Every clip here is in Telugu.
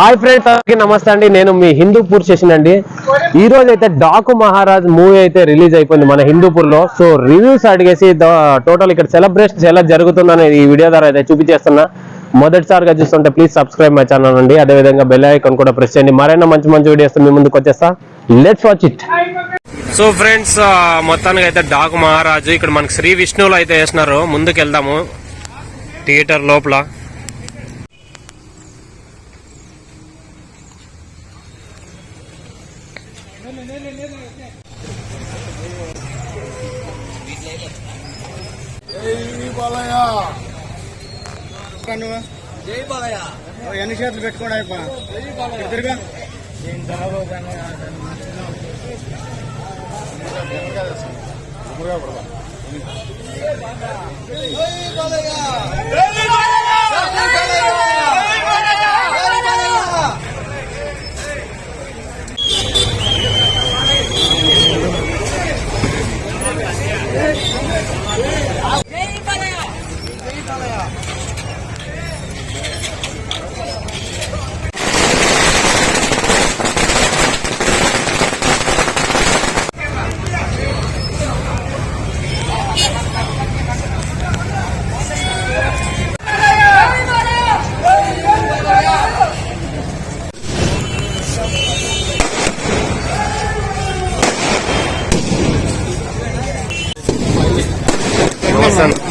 హాయ్ ఫ్రెండ్స్ అందరికీ నమస్తే అండి. నేను మీ హిందూపూర్ చేసినండి అండి ఈ రోజు అయితే డాకు మహారాజ్ మూవీ అయితే రిలీజ్ అయిపోయింది మన హిందూపూర్లో సో రివ్యూస్ అడిగేసి టోటల్ ఇక్కడ సెలబ్రేషన్స్ ఎలా జరుగుతుందని ఈ వీడియో ద్వారా అయితే చూపించేస్తున్నా. మొదటిసారిగా చూస్తుంటే ప్లీజ్ సబ్స్క్రైబ్ మై ఛానల్ అండి. అదే విధంగా బెల్ ఐకాన్ కూడా ప్రెస్ చేయండి. మరైనా మంచి మంచి వీడియోస్ మీ ముందుకు వచ్చేస్తా. Let's watch it so friends మొత్తానికి అయితే డాకు మహారాజు ఇక్కడ మనకి శ్రీ విష్ణువులు అయితే వేసినారు ముందుకు వెళ్దాము థియేటర్ లోపల. జై బాలయ్య. ఎన్ని చేతులు పెట్టుకోండి సంక్రాంతి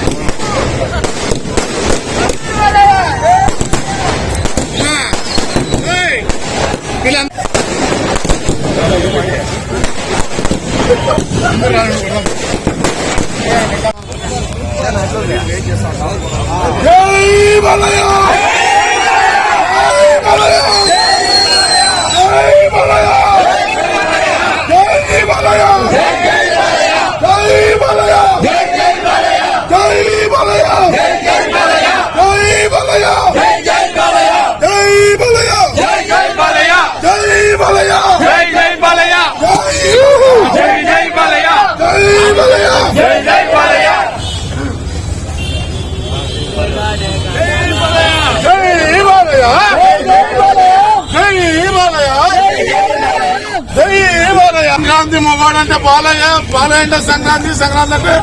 మొగాడు అంటే బాలయ్య బాలయ్య అంటే సంక్రాంతి సంక్రాంతి అంటే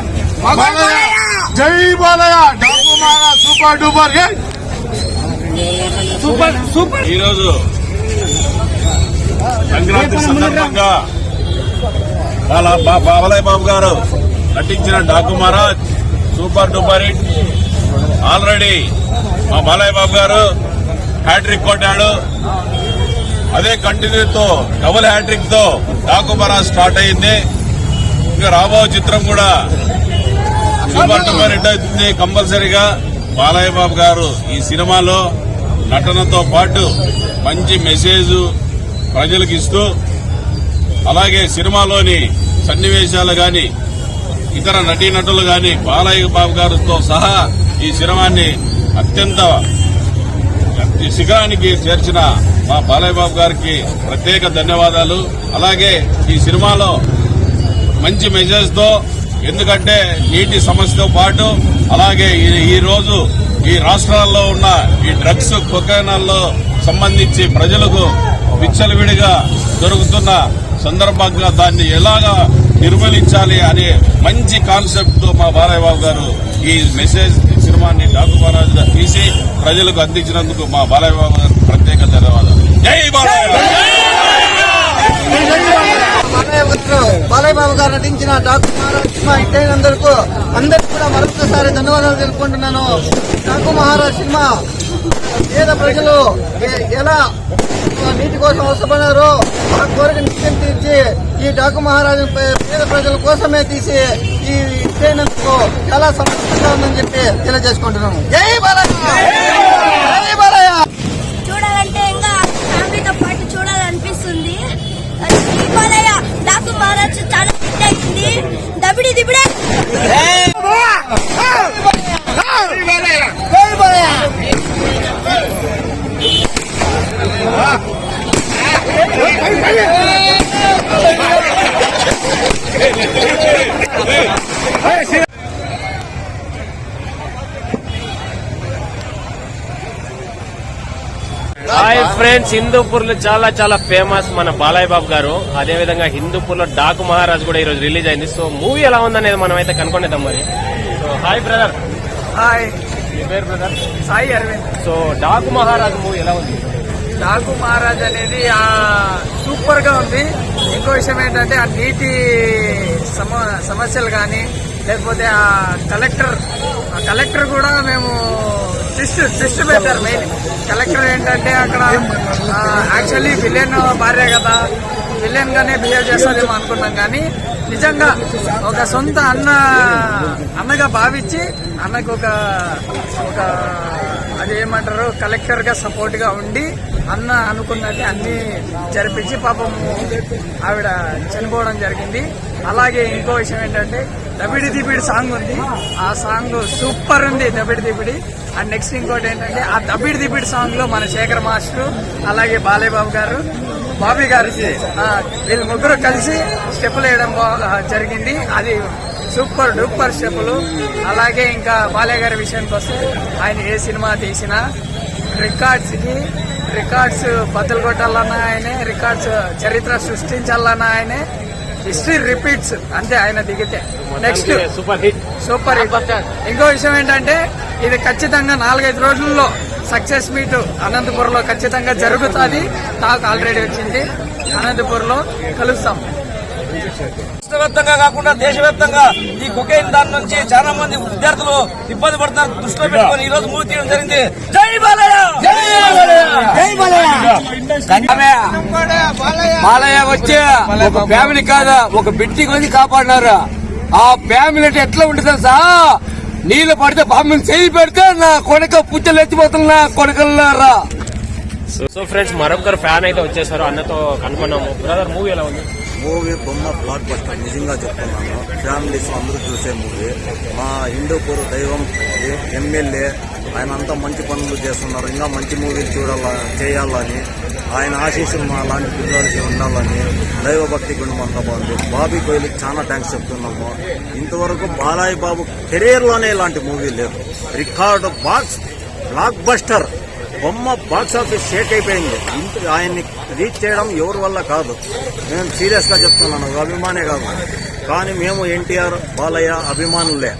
బాలయ్య. జై బాలయ్య. డాకు మారా సూపర్ డూపర్ సూపర్ సూపర్. ఈరోజు సంక్రాంతి సందర్భంగా వాళ్ళ బాలయ్య బాబు గారు నటించిన Daaku Maharaj super duper hit. Already మా బాలయ్య బాబు గారు హ్యాట్రిక్ కొట్టాడు. అదే కంటిన్యూతో డబుల్ హ్యాట్రిక్తో డాకు స్టార్ట్ అయింది. ఇంకా రాబో చిత్రం కూడా సూపర్ డూపర్ హిట్ అవుతుంది కంపల్సరీగా. బాలయ్య బాబు గారు ఈ సినిమాలో నటనతో పాటు మంచి మెసేజ్ ప్రజలకు ఇస్తూ అలాగే సినిమాలోని సన్నివేశాలు గాని ఇతర నటీనటులు గాని బాలయ్య బాబు గారితో సహా ఈ సినిమాన్ని అత్యంత శిఖరానికి చేర్చిన మా బాలయ్య బాబు గారికి ప్రత్యేక ధన్యవాదాలు. అలాగే ఈ సినిమాలో మంచి మెసేజ్తో ఎందుకంటే నీటి సమస్యతో పాటు అలాగే ఈ- రోజు ఈ రాష్ట్రాల్లో ఉన్న ఈ డ్రగ్స్ కొకైనాల్లో సంబంధించి ప్రజలకు విచ్చలవిడిగా దొరుకుతున్న సందర్భంగా దాన్ని ఎలాగా నిర్మూలించాలి అనే మంచి కాన్సెప్ట్తో మా బాలయ్య బాబు గారు ఈ మెసేజ్ ఈ సినిమాని డాకు మహారాజుగా తీసి ప్రజలకు అందించినందుకు మా బాలయ్య బాబు గారికి ప్రత్యేక ధన్యవాదాలు. జై బాలయ్య బాలయ్య గారు బాబు గారు నటించిన డాకు మహారాజ్ సినిమా హిట్ అయినందుకు అందరికీ కూడా మరొకసారి ధన్యవాదాలు తెలుపుకుంటున్నాను. డాకు మహారాజ్ సినిమా పేద ప్రజలు ఎలా నీటి కోసం అవసరపడారో ఆ కోరిక నిత్యం తీర్చి ఈ డాకు మహారాజు పేద ప్రజల కోసమే తీసి ఈ హిట్ అయినందుకు చాలా సంతోషంగా ఉందని చెప్పి తెలియజేసుకుంటున్నాను జై బాలయ్య జై బాలయ్య చూడాలంటే ఇంకా ఫ్యామిలీతో పాటు చూడాలనిపిస్తుంది. బాలయ్య డాకు మహారాజ్ చాలా అయింది. దబిడి దిబిడే! జై బాలయ్య హాయ్ ఫ్రెండ్స్ హిందూపూర్లో చాలా చాలా ఫేమస్ మన బాలయ్య బాబు గారు. అదే విధంగా హిందూపూర్లో డాకు మహారాజ్ కూడా ఈ రోజు రిలీజ్ అయింది. సో మూవీ ఎలా ఉందనేది మనం అయితే కనుక్కునేద్దాం మరి. So hi brother. హాయ్. పేరు brother? Sai Aravind. So Daaku Maharaj movie ఎలా ఉంది? డాకు మహారాజ్ అనేది ఆ, సూపర్గా ఉంది. ఇంకో విషయం ఏంటంటే ఆ నీటి సమ సమస్యలు కానీ లేకపోతే ఆ కలెక్టర్ ఆ కలెక్టర్ కూడా మేము ట్విస్ట్ ట్విస్ట్ పెట్టారు మెయిన్. కలెక్టర్ ఏంటంటే అక్కడ యాక్చువల్లీ విలియన్ భార్య కదా. విలియన్ గానే బిహేవ్ చేస్తారేమో అనుకున్నాం కానీ నిజంగా ఒక సొంత అన్న అన్నగా భావించి అన్నకు ఒక ఒక అది ఏమంటారు కలెక్టర్గా సపోర్ట్గా ఉండి అన్న అనుకున్నది అన్ని జరిపించి పాపం ఆవిడ చనిపోవడం జరిగింది. అలాగే ఇంకో విషయం ఏంటంటే దబిడి దిబిడి సాంగ్ ఉంది. ఆ సాంగ్ సూపర్ ఉంది దబిడి దిబిడి. అండ్ నెక్స్ట్ ఇంకోటి ఏంటంటే ఆ దబిడి దిబిడి సాంగ్లో మన శేఖర్ మాస్టర్ అలాగే బాలేబాబు గారు బాబీ గారు వీళ్ళు ముగ్గురు కలిసి స్టెప్పులు వేయడం జరిగింది. అది సూపర్ డూపర్ స్టెప్పులు. అలాగే ఇంకా బాలయ్య గారి విషయానికి వస్తే ఆయన ఏ సినిమా తీసినా రికార్డ్స్కి రికార్డ్స్ బద్దలు కొట్టాలన్నా ఆయనే రికార్డ్స్ చరిత్ర సృష్టించాలన్నా ఆయనే హిస్టరీ రిపీట్స్ అంతే ఆయన దిగితే. Next super hit. Super hit. ఇంకో విషయం ఏంటంటే ఇది ఖచ్చితంగా నాలుగైదు రోజుల్లో సక్సెస్ మీట్ అనంతపురం లో ఖచ్చితంగా జరుగుతుంది. నాకు ఆల్రెడీ వచ్చింది. అనంతపురం లో కలుస్తాం. రాష్ట్రవ్యాప్తంగా కాకుండా దేశవ్యాప్తంగా ఈ కొకైన్ దాని నుంచి చాలా మంది విద్యార్థులు ఇబ్బంది పడుతున్నారు. దృష్టిలో పెట్టుకొని ఈ రోజు మూవీ తీయడం జరిగింది. జై బాలయ్య! జై బాలయ్య! బాలయ్య! వచ్చి ఒక ఫ్యామిలీ కాదా? ఒక బిడ్డికి వచ్చి కాపాడినారు? ఆ ఫ్యామిలీ అంటే ఎట్లా ఉంటుంది తెలుసా? నీళ్ళు పడితే బామ్మని చేయి పెడితే నా కొడుక పుచ్చలు ఎత్తిపోతున్నా కొడుకల్లారా సో ఫ్రెండ్స్ మరొకరు ఫ్యాన్ అయితే వచ్చేసారు. అన్నతో కనుక్కున్నాము బ్రదర్ మూవీ ఎలా ఉంది? మూవీ బొమ్మ బ్లాక్ బస్టర్ నిజంగా చెప్తున్నాను. ఫ్యామిలీస్ అందరూ చూసే మూవీ. మా హిందూపూర్ దైవం ఎమ్మెల్యే ఆయన అంతా మంచి పనులు చేస్తున్నారు. ఇంకా మంచి మూవీలు చూడాల చేయాలని ఆయన ఆశీస్సులు మా లాంటి పిల్లలకి ఉండాలని దైవభక్తి గుణం అంతా బాగుంది. బాబీ కోహ్లీకి చాలా థ్యాంక్స్ చెప్తున్నాము. ఇంతవరకు బాలాయ్ బాబు కెరీర్లోనే ఇలాంటి మూవీ లేదు. రికార్డు బాక్స్ బ్లాక్ బస్టర్ బొమ్మ బాక్స్ ఆఫీస్ షేక్ అయిపోయింది. ఆయన్ని రీచ్ చేయడం ఎవరి వల్ల కాదు. నేను సీరియస్గా చెప్తున్నాను అభిమానే కాదు. కానీ మేము ఎన్టీఆర్ బాలయ్య అభిమానులే.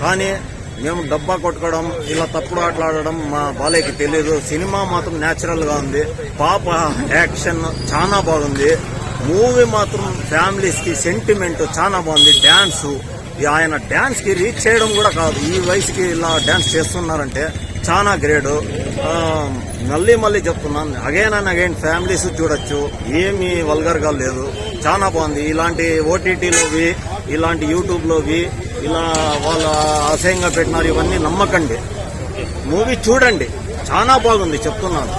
కానీ మేము డబ్బా కొట్టుకోవడం ఇలా తప్పుడు ఆటలాడడం మా బాలయ్యకి తెలియదు సినిమా మాత్రం న్యాచురల్గా ఉంది. పాప యాక్షన్ చాలా బాగుంది. మూవీ మాత్రం ఫ్యామిలీస్కి సెంటిమెంట్ చాలా బాగుంది. డ్యాన్సు ఆయన డ్యాన్స్కి రీచ్ చేయడం కూడా కాదు. ఈ వయసుకి ఇలా డ్యాన్స్ చేస్తున్నారంటే చాలా గ్రేడ్ మళ్ళీ మళ్ళీ చెప్తున్నాను. అగైన్ అండ్ అగైన్ ఫ్యామిలీస్ చూడొచ్చు. ఏమీ వల్గర్గా లేదు. చాలా బాగుంది. ఇలాంటి ఓటీటీలోవి ఇలాంటి యూట్యూబ్లోవి ఇలా వాళ్ళ అసహ్యంగా పెట్టినారు ఇవన్నీ నమ్మకండి. మూవీ చూడండి. చాలా బాగుంది చెప్తున్నాను.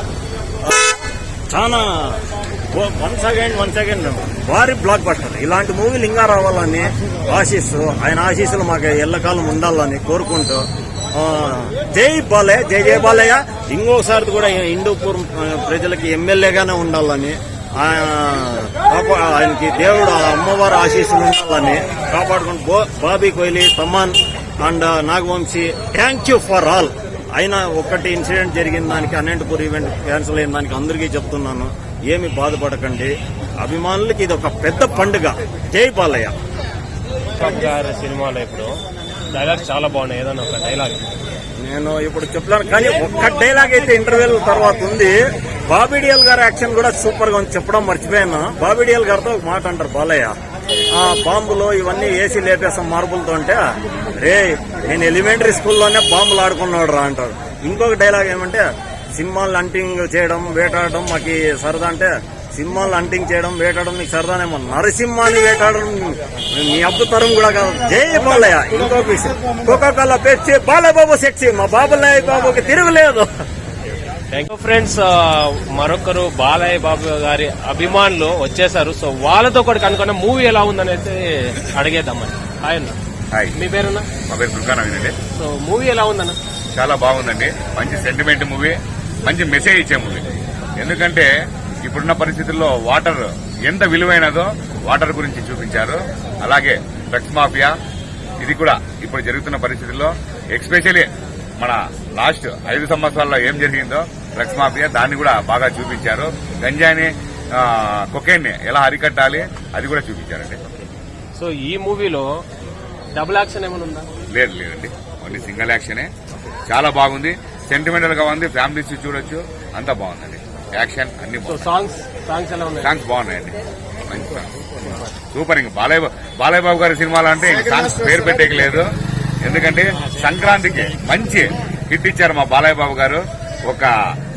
చాలా వన్స్ అగైన్ వన్స్ అగైన్ భారీ బ్లాక్ బస్టర్ ఇలాంటి మూవీలు ఇంకా రావాలని ఆశిస్తూ ఆయన ఆశీస్సులు మాకు ఎల్లకాలం ఉండాలని కోరుకుంటూ జై బాలయ్య జై జై బాలయ్య. ఇంకోసారి కూడా హిందూపూర్ ప్రజలకి ఎమ్మెల్యేగానే ఉండాలని ఆయనకి దేవుడు అమ్మవారు అమ్మవారి ఆశీస్సులు ఉండాలని కాపాడుకుంటూ బో- Bobby Kohli Thaman and Nagavamsi thank you for all అయినా ఒకటి ఇన్సిడెంట్ జరిగిన దానికి అనంతపూర్ ఈవెంట్ క్యాన్సిల్ అయిన దానికి అందరికీ చెప్తున్నాను. ఏమి బాధపడకండి. అభిమానులకి ఇది ఒక పెద్ద పండుగ. జై బాలయ్య. సినిమాలో ఇప్పుడు డైలాగ్స్ చాలా బాగున్నాయి. ఏదన్నా ఒక డైలాగ్ నేను ఇప్పుడు చెప్తాను కానీ ఒక్క డైలాగ్ అయితే ఇంటర్వ్యూల తర్వాత ఉంది. బాబీడియల్ గారి యాక్షన్ కూడా సూపర్గా ఉంది. చెప్పడం మర్చిపోయాను. బాబీడియల్ గారితో ఒక మాట అంటారు బాలయ్య ఆ బాంబులు ఇవన్నీ ఏసీ లేపేస్తాం మార్బులతో అంటే రే నేను ఎలిమెంటరీ స్కూల్లోనే బాంబులు ఆడుకున్నాడు రా అంటారు. ఇంకొక డైలాగ్ ఏమంటే సినిమాలు అంటింగ్ చేయడం వేటాడడం మాకు సరదా అంటే సింహాలు అంటింగ్ చేయడం వేటాడడం నీకు సరదానేమో నరసింహాన్ని వేటాడడం మీ అద్భుతరం కూడా కాదు. జై బాలయ్య ఇంకొక విషయం కోకా కోలా పెచ్చి బాలబాబు సెక్సీ మా బాబులయ్య బాబుకి తిరుగులేదు. థ్యాంక్ యూ ఫ్రెండ్స్ మరొకరు బాలయ్య బాబు గారి అభిమానులు వచ్చేసారు. సో వాళ్ళతో కూడా కనుక్కున్న మూవీ ఎలా ఉందనేసి అడిగేద్దామని హాయ్ అన్న. హాయ్ మీ పేరున్నా? మా పేరు దుర్గారావు అండి. సో మూవీ ఎలా ఉందన్న? చాలా బాగుందండి. మంచి సెంటిమెంట్ మూవీ మంచి మెసేజ్ ఇచ్చే మూవీ ఎందుకంటే ఇప్పుడున్న పరిస్థితుల్లో వాటర్ ఎంత విలువైనదో వాటర్ గురించి చూపించారు. అలాగే డ్రగ్స్ మాఫియా ఇది కూడా ఇప్పుడు జరుగుతున్న పరిస్థితుల్లో ఎక్స్పెషల్లీ మన లాస్ట్ ఐదు సంవత్సరాల్లో ఏం జరిగిందో డ్రగ్స్ మాఫియా దాన్ని కూడా బాగా చూపించారు. గంజాని కొకైన్ని ఎలా అరికట్టాలి అది కూడా చూపించారండి. సో ఈ మూవీలో డబుల్ యాక్షన్ ఏమైనా ఉందా? లేదు లేదండి. ఓన్లీ సింగిల్ యాక్షనే. చాలా బాగుంది. సెంటిమెంటల్గా ఉంది. ఫ్యామిలీస్ చూడొచ్చు. అంతా బాగుందండి. యాక్షన్ అన్ని. సాంగ్స్ సాంగ్స్ ఎలా ఉన్నాయి? సాంగ్స్ బాగున్నాయండి. సూపర్ ఇంక. బాలయ్య బాలయ్య బాబు గారి సినిమాలు అంటే ఇంక సాంగ్స్ పేరు పెట్టేకి లేదు ఎందుకంటే సంక్రాంతికి మంచి హిట్ ఇచ్చారు మా బాలయ్య బాబు గారు. ఒక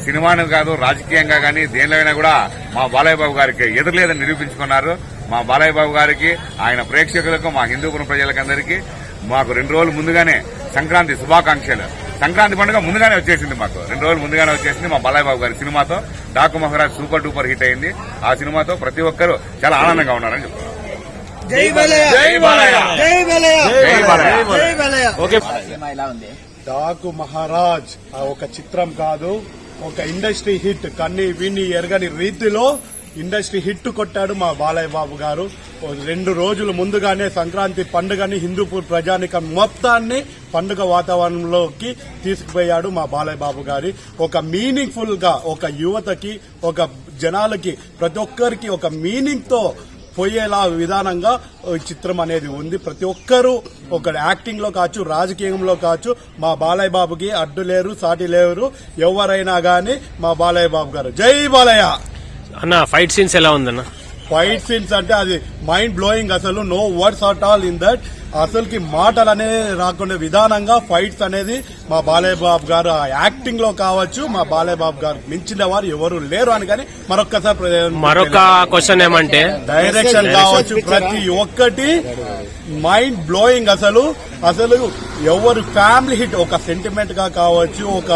సినిమాను కాదు రాజకీయంగా కానీ దేనిలో కూడా మా బాలయ్య బాబు గారికి ఎదురులేదని నిరూపించుకున్నారు. మా బాలయ్య బాబు గారికి ఆయన ప్రేక్షకులకు మా హిందూపురం ప్రజలకందరికీ మాకు రెండు రోజులు ముందుగానే సంక్రాంతి శుభాకాంక్షలు. సంక్రాంతి పండుగ ముందుగానే వచ్చేసింది మాకు. రెండు రోజులు ముందుగానే వచ్చేసింది మా బాలయ్య బాబు గారి సినిమాతో. Daaku Maharaj super duper hit అయింది. ఆ సినిమాతో ప్రతి ఒక్కరూ చాలా ఆనందంగా ఉన్నారని చెప్తున్నారు. జై బలయ జై బాలయ్య! జై బలయ జై బాలయ్య! జై బలయ ఓకే. డాకు మహారాజ్ ఆ ఒక చిత్రం కాదు ఒక ఇండస్ట్రీ హిట్. కన్ని విని ఎరగని రీతిలో ఇండస్ట్రీ హిట్ కొట్టాడు మా బాలయ్య బాబు గారు. రెండు రోజులు ముందుగానే సంక్రాంతి పండుగని హిందూపూర్ ప్రజానికం మొత్తాన్ని పండుగ వాతావరణంలోకి తీసుకుపోయాడు మా బాలయ్య బాబు గారి. ఒక మీనింగ్ఫుల్గా ఒక యువతకి ఒక జనాలకి ప్రతి ఒక్కరికి ఒక మీనింగ్తో పోయేలా విధానంగా ఈ చిత్రం అనేది ఉంది. ప్రతి ఒక్కరూ ఒక యాక్టింగ్లో కావచ్చు రాజకీయంలో కావచ్చు మా బాలయ్య బాబుకి అడ్డు లేరు సాటి లేరు ఎవరైనా గాని మా బాలయ్య బాబు గారు. జై బాలయ్య! అన్న ఫైట్ సీన్స్ ఎలా ఉందన్న? ఫైట్ సీన్స్ అంటే అది మైండ్ బ్లోయింగ్ అసలు. No words at all in that అసలుకి మాటలు అనేది రాకుండా విధానంగా ఫైట్స్ అనేది మా బాలయ్య బాబు గారు యాక్టింగ్లో కావచ్చు మా బాలయ్య బాబు గారు మించిన వారు ఎవరు లేరు అని కానీ మరొక్కసారి ప్ర- మరొక క్వశ్చన్ ఏమంటే డైరెక్షన్ కావచ్చు ప్రతి ఒక్కటి మైండ్ బ్లోయింగ్ అసలు. అసలు ఎవరు ఫ్యామిలీ హిట్ ఒక సెంటిమెంట్గా కావచ్చు ఒక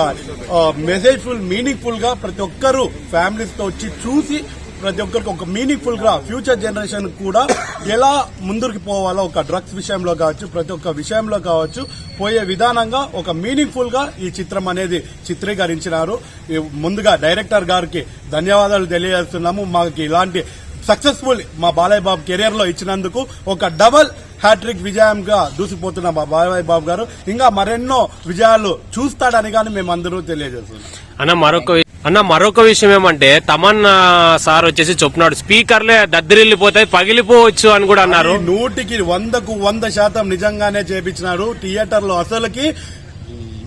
మెసేజ్ ఫుల్ మీనింగ్ ఫుల్గా ప్రతి ఒక్కరు ఫ్యామిలీస్తో వచ్చి చూసి ప్రతి ఒక్కరికి ఒక మీనింగ్ఫుల్గా గా ఫ్యూచర్ జనరేషన్ కూడా ఎలా ముందుకు పోవాలో ఒక డ్రగ్స్ విషయంలో కావచ్చు ప్రతి ఒక్క విషయంలో కావచ్చు పోయే విధానంగా ఒక మీనింగ్ఫుల్గా గా ఈ చిత్రం అనేది చిత్రీకరించినారు. ముందుగా డైరెక్టర్ గారికి ధన్యవాదాలు తెలియజేస్తున్నాము. మాకు ఇలాంటి సక్సెస్ఫుల్ మా బాలయ్య బాబు కెరియర్లో ఇచ్చినందుకు ఒక డబల్ హ్యాట్రిక్ విజయంగా దూసిపోతున్న మా బాలయ్య బాబు గారు. ఇంకా మరెన్నో విజయాలు చూస్తాడని కానీ మేము అందరూ తెలియజేస్తున్నాం. అన్న మరొక అన్న మరొక విషయం ఏమంటే తమన్నా సార్ వచ్చేసి చెప్తున్నాడు స్పీకర్లే దద్దరిల్లిపోతాయి పగిలిపోవచ్చు అని కూడా అన్నారు. నూటికి వందకు వంద శాతం నిజంగానే చేపించినారు. థియేటర్లో అసలుకి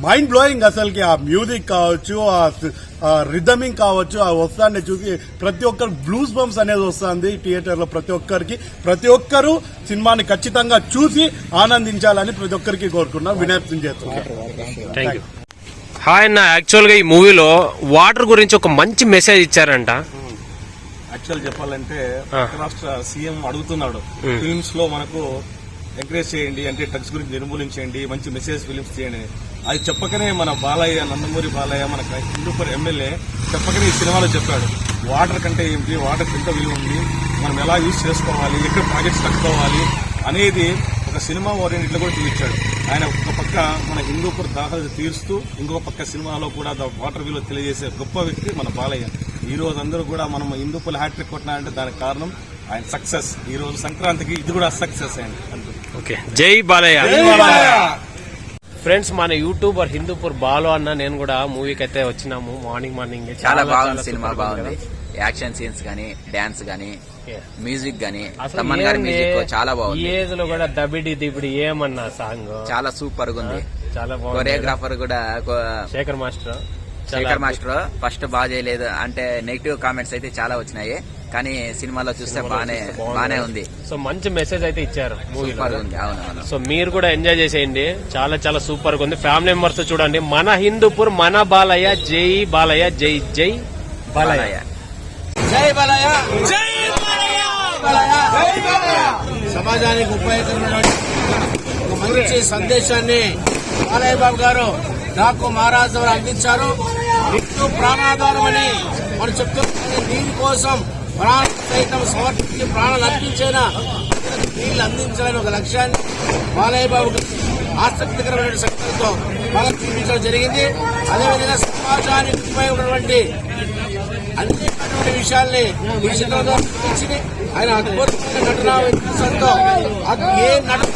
మైండ్ బ్లోయింగ్ అసలుకి. ఆ మ్యూజిక్ కావచ్చు ఆ రిథమింగ్ కావచ్చు ఆ వస్తాన్ని చూసి ప్రతి ఒక్కరు బ్లూస్ బంప్స్ అనేది వస్తుంది థియేటర్లో ప్రతి ఒక్కరికి. ప్రతి ఒక్కరు సినిమాని ఖచ్చితంగా చూసి ఆనందించాలని ప్రతి ఒక్కరికి కోరుకున్నాం విజ్ఞప్తి చేస్తున్నాం థ్యాంక్ యూ హాయ్ అన్న యాక్చువల్గా ఈ మూవీలో వాటర్ గురించి ఒక మంచి మెసేజ్ ఇచ్చారంట. యాక్చువల్ చెప్పాలంటే ఆ. పక్క రాష్ట్ర సీఎం అడుగుతున్నాడు. ఫిల్మ్స్లో మనకు ఎంకరేజ్ చేయండి అంటే డ్రగ్స్ గురించి నిర్మూలించండి మంచి మెసేజ్ ఫిల్మ్స్ చేయండి. అది చెప్పకనే మన బాలయ్య నందమూరి బాలయ్య మన హిందూపూర్ ఎమ్మెల్యే చెప్పకనే ఈ సినిమాలో చెప్పాడు. వాటర్ కంటే ఏమిటి? వాటర్ ఎంత విలువ ఉంది? మనం ఎలా యూజ్ చేసుకోవాలి? ఎక్కడ ప్రాజెక్ట్స్ కట్టుకోవాలి అనేది ఒక సినిమా ఓరియంటెడ్ కూడా చూపించాడు. ఆయన ఒక పక్క మన హిందూపూర్ దాఖలు తీరుస్తూ ఇంకొక పక్క సినిమాలో కూడా ద వాటర్ విలువ తెలియజేసే గొప్ప వ్యక్తి మన బాలయ్య. ఈ రోజు అందరూ కూడా మనం హిందూపూర్ హ్యాట్రిక్ కొట్టినారంటే దానికి కారణం ఆయన సక్సెస్. ఈ రోజు సంక్రాంతికి ఇది కూడా సక్సెస్ అయింది అంతే ఓకే జై బాలయ్య! ఫ్రెండ్స్ మన యూట్యూబర్ హిందూపూర్ బాలు అన్న నేను కూడా మూవీకి అయితే వచ్చినాము. మార్నింగ్ మార్నింగ్ చాలా బాగుంది సినిమా బాగుంది. యాక్షన్ సీన్స్ గానీ డాన్స్ గానీ. మ్యూజిక్ గానీ తమ్మన్ గారి మ్యూజిక్ చాలా బాగుంది. ఏజ్లో కూడా దబిడి దిబిడి ఏమన్నా సాంగ్ చాలా సూపర్గా ఉంది. చాలా బాగుంది కొరియోగ్రాఫర్ కూడా Shekhar master. Shekhar master first బాగా చేయలేదు. అంటే నెగిటివ్ కామెంట్స్ అయితే చాలా వచ్చినాయి. కానీ సినిమాలో చూస్తే బానే. బానే ఉంది. సో మంచి మెసేజ్ అయితే ఇచ్చారు సూపర్ ఉంది అవును సో మీరు కూడా ఎంజాయ్ చేసేయండి. చాలా చాలా సూపర్గా ఉంది ఫ్యామిలీ మెంబర్స్ చూడండి. మన హిందూపూర్ మన బాలయ్య. జై బాలయ్య జై జై బాలయ్య. జై బలయ జై సమాజానికి ఉపయోగకరమైనటువంటి ఒక మంచి సందేశాన్ని బాలయ్య బాబు గారు డాకు మహారాజు గారు అందించారు. ప్రాణాధారం అని మనం చెప్తున్నాం దీనికోసం ప్రాణం సైతం సమర్పించి ప్రాణాలు అర్పించైనా? నీళ్ళు అందించాలని ఒక లక్ష్యాన్ని బాలయ్యబాబు ఆసక్తికరమైన శక్తులతో బాగా చూపించడం జరిగింది. అదేవిధంగా సమాజానికి ఉపయోగపడినటువంటి అనేకటువంటి విషయాల్ని ఈ చిత్రంలో చూపించింది. ఆయన అద్భుతమైన నటనా వ్యక్తిత్వంతో అది ఏ నటన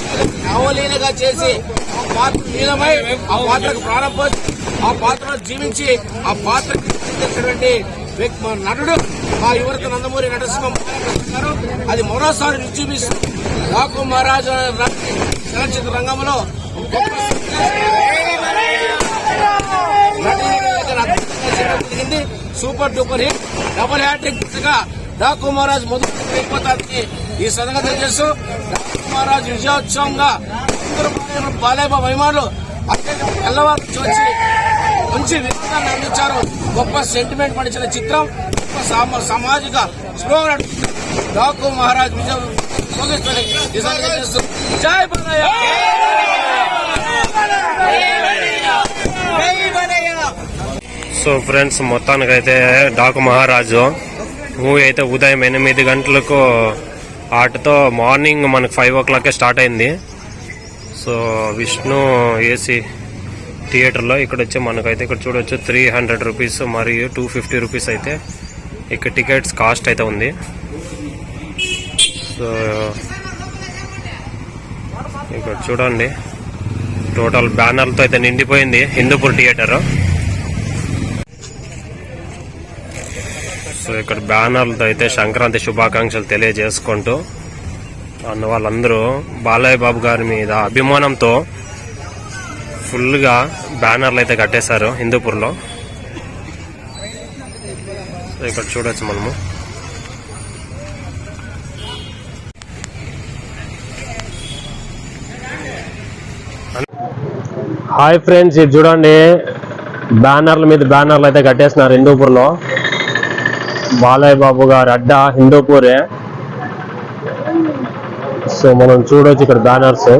అవలీలగా చేసి ఆ పాత్ర నీలమై ఆ పాత్రకు ప్రాణం ఆ పాత్రను జీవించి ఆ పాత్రకి చేసినటువంటి మా నటుడు. మా యువత నందమూరి నరసింహ గారు అది మరోసారి రుచి రాకు మహారాజు చలనచిత్ర రంగంలో జరిగింది సూపర్ డూపర్ హిట్ డబుల్ హ్యాట్రిక్గా డాకు మహారాజ్ మొదటి ఈ సదగా తెలియజేస్తూ డాకు మహారాజ్ విజయోత్సవంగా అందరూ బాలేబాబు అభిమానులు అత్యంత తెల్లవారు వచ్చి మంచి వినోదాన్ని అందించారు. గొప్ప సెంటిమెంట్ పడిచిన చిత్రం గొప్ప సామాజిక స్లోగన్ డాకు మహారాజ్ విజయం జై బాలయ్య సో ఫ్రెండ్స్ మొత్తానికైతే డాకు మహారాజు మూవీ అయితే ఉదయం ఎనిమిది గంటలకు ఆటతో మార్నింగ్ మనకు ఫైవ్ ఓ క్లాకే స్టార్ట్ అయింది. సో విష్ణు ఏసీ థియేటర్లో. ఇక్కడ వచ్చి మనకైతే ఇక్కడ చూడొచ్చు త్రీ హండ్రెడ్ రూపీస్ మరియు టూ ఫిఫ్టీ రూపీస్ అయితే. ఇక్కడ టికెట్స్ కాస్ట్ అయితే ఉంది. సో ఇక్కడ చూడండి. టోటల్ బ్యానర్లతో అయితే నిండిపోయింది హిందూపూర్ థియేటర్. సో ఇక్కడ బ్యానర్లతో అయితే సంక్రాంతి శుభాకాంక్షలు తెలియజేసుకుంటూ. అన్న వాళ్ళందరూ బాలయ్య బాబు గారి మీద అభిమానంతో ఫుల్గా బ్యానర్లు అయితే కట్టేశారు హిందూపూర్లో. సో ఇక్కడ చూడొచ్చు మనము. హాయ్ ఫ్రెండ్స్ ఇది చూడండి. బ్యానర్ల మీద బ్యానర్లు అయితే కట్టేస్తున్నారు హిందూపూర్లో. బాలయ్య బాబు గారు అడ్డ హిందూపూరే. సో మనం చూడొచ్చు ఇక్కడ బ్యానర్స్.